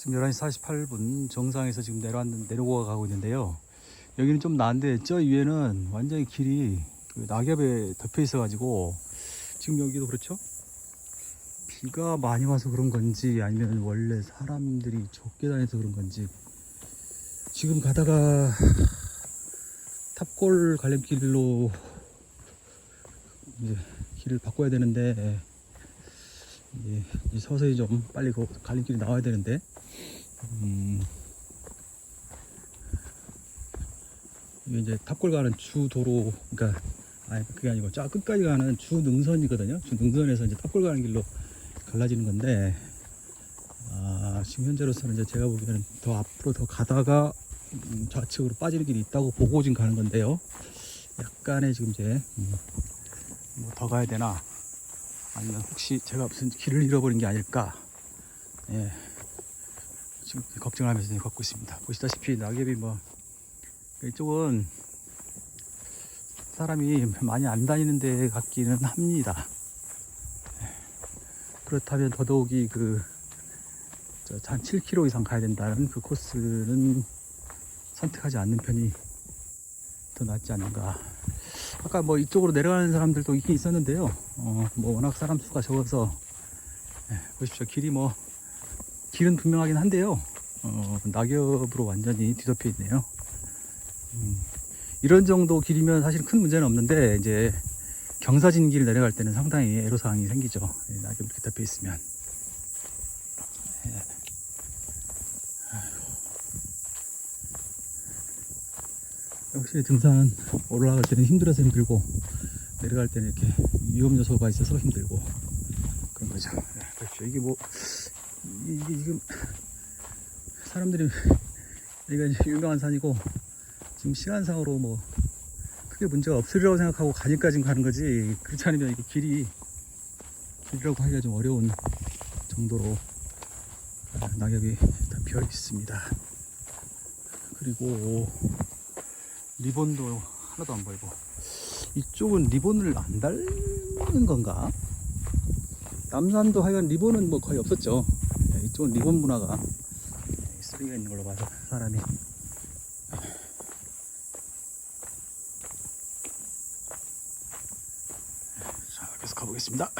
지금 11시 48분 정상에서 지금 내려왔는, 내려고 가고 있는데요. 여기는 좀 나은데 저 위에는 완전히 길이 그 낙엽에 덮여 있어 가지고 지금 여기도 그렇죠? 비가 많이 와서 그런 건지 아니면 원래 사람들이 적게 다녀서 그런 건지 지금 가다가 탑골 갈림길로 이제 길을 바꿔야 되는데 이제 이제 서서히 좀 빨리 그 갈림길이 나와야 되는데. 음. 이게 이제 탑골 가는 주 도로 그러니까 아니 그게 아니고 쫙 끝까지 가는 주 능선이거든요. 주 능선에서 이제 탑골 가는 길로 갈라지는 건데 아 지금 현재로서는 이제 제가 보기에는 더 앞으로 더 가다가 음, 좌측으로 빠지는 길이 있다고 보고 지금 가는 건데요. 약간의 지금 이제 음, 뭐더 가야 되나 아니면 혹시 제가 무슨 길을 잃어버린 게 아닐까? 예. 지금 걱정하면서 걷고 있습니다. 보시다시피 낙엽이 뭐 이쪽은 사람이 많이 안 다니는 데 같기는 합니다. 예. 그렇다면 더더욱이 그, 저, 한 7km 이상 가야 된다는 그 코스는 선택하지 않는 편이 더 낫지 않는가. 아까 뭐 이쪽으로 내려가는 사람들도 있긴 있었는데요. 어, 뭐 워낙 사람 수가 적어서, 예, 보십시오. 길이 뭐, 길은 분명하긴 한데요. 어, 낙엽으로 완전히 뒤덮여 있네요. 음, 이런 정도 길이면 사실 큰 문제는 없는데, 이제, 경사진 길 내려갈 때는 상당히 애로사항이 생기죠. 예, 낙엽 이렇게 덮여 있으면. 역시 등산 올라갈 때는 힘들어서 힘들고 내려갈 때는 이렇게 위험 요소가 있어서 힘들고 그런 거죠. 예, 그렇죠. 이게 뭐 이- 이게 지금 사람들이 여기가 이제 유명한 산이고 지금 시간상으로 뭐 크게 문제가 없으리라고 생각하고 가니까 지금 가는 거지 그렇지 않으면 이게 길이 길이라고 하기가 좀 어려운 정도로 아, 낙엽이 덮여 있습니다. 그리고 리본도 하나도 안 보이고 이쪽은 리본을 안 달는 건가? 남산도 하여간 리본은 뭐 거의 없었죠. 네, 이쪽은 리본 문화가 네, 쓰레기가 있는 걸로 봐서 사람이 자 계속 가보겠습니다.